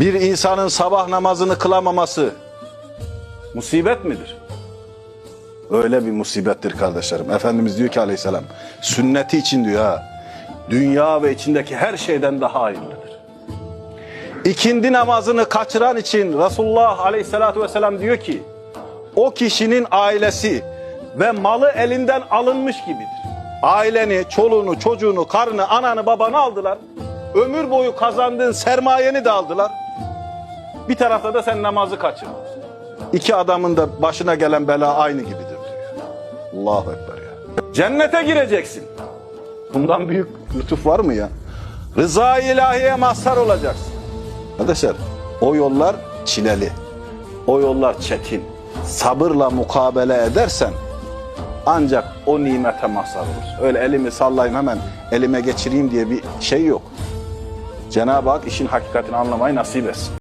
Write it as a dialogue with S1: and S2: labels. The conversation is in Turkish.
S1: Bir insanın sabah namazını kılamaması musibet midir? Öyle bir musibettir kardeşlerim. Efendimiz diyor ki aleyhisselam, sünneti için diyor ha, dünya ve içindeki her şeyden daha hayırlıdır. İkindi namazını kaçıran için Resulullah aleyhissalatu vesselam diyor ki, o kişinin ailesi ve malı elinden alınmış gibidir. Aileni, çoluğunu, çocuğunu, karını, ananı, babanı aldılar. Ömür boyu kazandığın sermayeni de aldılar. Bir tarafta da sen namazı kaçırdın. İki adamın da başına gelen bela aynı gibidir diyor. Allahu Ekber ya. Cennete gireceksin. Bundan büyük lütuf var mı ya? Rıza ilahiye mazhar olacaksın. Arkadaşlar o yollar çileli. O yollar çetin. Sabırla mukabele edersen ancak o nimete mazhar olursun. Öyle elimi sallayayım hemen elime geçireyim diye bir şey yok. Cenab-ı Hak işin hakikatini anlamayı nasip etsin.